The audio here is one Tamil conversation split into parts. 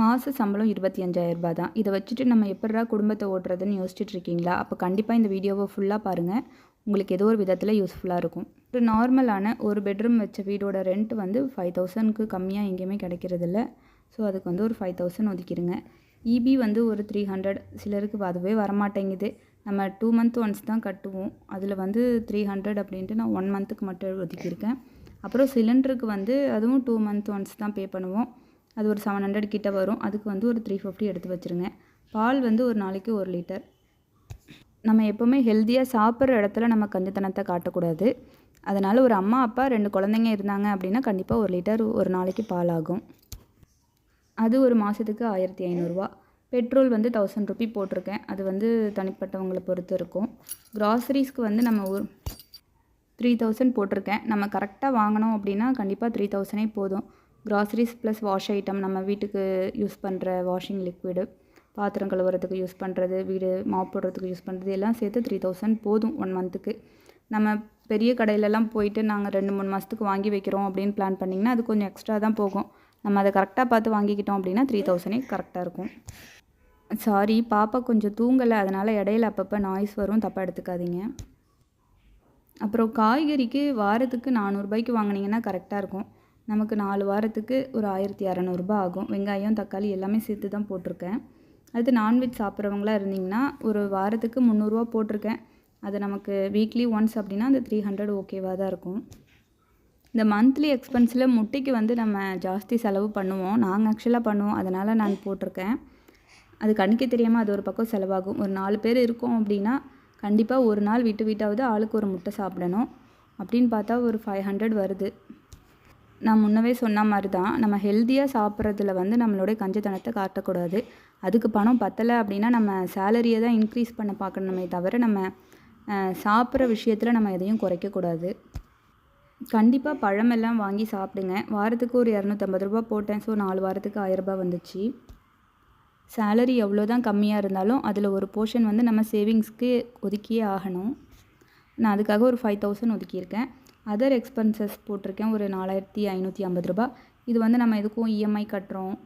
மாத சம்பளம் இருபத்தி அஞ்சாயிரரூபா தான். இதை வச்சுட்டு நம்ம எப்படா குடும்பத்தை ஓட்டுறதுன்னு யோசிச்சுட்டு இருக்கீங்களா அப்போ கண்டிப்பாக இந்த வீடியோவை ஃபுல்லாக பாருங்கள் உங்களுக்கு ஏதோ ஒரு விதத்தில் யூஸ்ஃபுல்லாக இருக்கும். ஒரு நார்மலான ஒரு பெட்ரூம் வச்ச வீடோட ரெண்ட் வந்து ஃபைவ் தௌசண்ட்க்கு கம்மியாக எங்கேயுமே கிடைக்கிறதில்ல. ஸோ அதுக்கு வந்து ஒரு ஃபைவ் தௌசண்ட் ஒதுக்கிடுங்க இபி வந்து ஒரு த்ரீ ஹண்ட்ரட் சிலருக்கு அதுவே வரமாட்டேங்குது. நம்ம டூ மந்த் ஒன்ஸ் தான் கட்டுவோம். அதில் வந்து த்ரீ ஹண்ட்ரட் அப்படின்ட்டு நான் ஒன் மந்த்துக்கு மட்டும் ஒதுக்கியிருக்கேன். அப்புறம் சிலிண்டருக்கு வந்து அதுவும் டூ மந்த் ஒன்ஸ் தான் பே பண்ணுவோம். அது ஒரு செவன் ஹண்ட்ரட் கிட்ட வரும். அதுக்கு வந்து ஒரு த்ரீ ஃபிஃப்டி எடுத்து வச்சுருங்க. பால் வந்து ஒரு நாளைக்கு ஒரு லிட்டர் நம்ம எப்போவுமே ஹெல்த்தியாக சாப்பிட்ற இடத்துல நம்ம கஞ்சத்தனத்தை காட்டக்கூடாது. அதனால் ஒரு அம்மா அப்பா ரெண்டு குழந்தைங்க இருந்தாங்க அப்படின்னா கண்டிப்பாக ஒரு லிட்டர் ஒரு நாளைக்கு பால் ஆகும். அது ஒரு மாதத்துக்கு ஆயிரத்தி ஐநூறுரூவா பெட்ரோல் வந்து தௌசண்ட் ருபி போட்டிருக்கேன். அது வந்து தனிப்பட்டவங்களை பொறுத்து இருக்கும். க்ராசரிஸ்க்கு வந்து நம்ம ஒரு த்ரீ தௌசண்ட் போட்டிருக்கேன். நம்ம கரெக்டாக வாங்கினோம் அப்படின்னா கண்டிப்பாக த்ரீ தௌசண்டே போதும். க்ராசரிஸ் ப்ளஸ் வாஷ் ஐட்டம் நம்ம வீட்டுக்கு யூஸ் பண்ணுற வாஷிங் லிக்விடு பாத்திரம் கழுவுறதுக்கு யூஸ் பண்ணுறது வீடு மாப் போடுறதுக்கு யூஸ் பண்ணுறது எல்லாம் சேர்த்து த்ரீ தௌசண்ட் போதும் ஒன் மந்த்துக்கு நம்ம பெரிய கடையிலலாம் போயிட்டு நாங்கள் ரெண்டு மூணு மாதத்துக்கு வாங்கி வைக்கிறோம் அப்படின்னு பிளான் பண்ணிங்கன்னா அது கொஞ்சம் எக்ஸ்ட்ரா தான் போகும். நம்ம அதை கரெக்டாக பார்த்து வாங்கிக்கிட்டோம் அப்படின்னா த்ரீ தௌசண்டே கரெக்டாக இருக்கும். சாரி பாப்பா கொஞ்சம் தூங்கலை அதனால் இடையில அப்பப்போ நாய்ஸ் வரும் தப்பாக எடுத்துக்காதீங்க. அப்புறம் காய்கறிக்கு வாரத்துக்கு நானூறுபாய்க்கு வாங்கினீங்கன்னா கரெக்டாக இருக்கும். நமக்கு நாலு வாரத்துக்கு ஒரு ஆயிரத்தி இரநூறுபா ஆகும். வெங்காயம் தக்காளி எல்லாமே சேர்த்து தான் போட்டிருக்கேன். அது நான்வெஜ் சாப்பிட்றவங்களா இருந்திங்கன்னா ஒரு வாரத்துக்கு முந்நூறுரூவா போட்டிருக்கேன். அது நமக்கு வீக்லி ஒன்ஸ் அப்படின்னா அந்த த்ரீ ஹண்ட்ரட் ஓகேவாக தான் இருக்கும். இந்த மந்த்லி எக்ஸ்பென்ஸில் முட்டைக்கு வந்து நம்ம ஜாஸ்தி செலவு பண்ணுவோம். நாங்கள் ஆக்சுவலாக பண்ணுவோம். அதனால் நான் போட்டிருக்கேன். அது கண்ணுக்கே தெரியாமல் அது ஒரு பக்கம் செலவாகும். ஒரு நாலு பேர் இருக்கோம் அப்படின்னா கண்டிப்பாக ஒரு நாள் விட்டு விட்டாவது ஆளுக்கு ஒரு முட்டை சாப்பிடணும். அப்படின்னு பார்த்தா ஒரு ஃபைவ் ஹண்ட்ரட் வருது. நான் முன்னவே சொன்ன மாதிரி தான் நம்ம ஹெல்த்தியாக சாப்பிட்றதுல வந்து நம்மளுடைய கஞ்சத்தனத்தை காட்டக்கூடாது. அதுக்கு பணம் பத்தலை அப்படின்னா நம்ம சேலரியை தான் இன்க்ரீஸ் பண்ண பார்க்கணுமே தவிர நம்ம சாப்பிட்ற விஷயத்தில் நம்ம எதையும் குறைக்கக்கூடாது. கண்டிப்பாக பழமெல்லாம் வாங்கி சாப்பிடுங்க. வாரத்துக்கு ஒரு இரநூத்தம்பது ரூபா போட்டேன். ஸோ நாலு வாரத்துக்கு ஆயிரரூபா வந்துச்சு. சேலரி எவ்வளோ தான் கம்மியாக இருந்தாலும் அதில் ஒரு போர்ஷன் வந்து நம்ம சேவிங்ஸ்க்கு ஒதுக்கியே ஆகணும். நான் அதுக்காக ஒரு ஃபைவ் தௌசண்ட் ஒதுக்கியிருக்கேன். அதர் எக்ஸ்பென்சஸ் போட்டிருக்கேன். ஒரு நாலாயிரத்தி ஐநூற்றி ஐம்பது ரூபா இது வந்து நம்ம எதுக்கும் இஎம்ஐ கட்டுறோம்.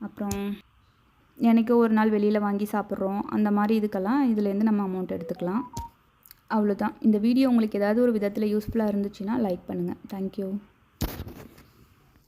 அப்புறம் எனக்கு ஒரு நாள் வெளியில் வாங்கி சாப்பிட்றோம். அந்த மாதிரி இதுக்கெல்லாம் இதுலேருந்து நம்ம அமௌண்ட் எடுத்துக்கலாம். அவ்வளோதான் இந்த வீடியோ உங்களுக்கு ஏதாவது ஒரு விதத்தில் யூஸ்ஃபுல்லாக இருந்துச்சுன்னா லைக் பண்ணுங்கள் தேங்க்யூ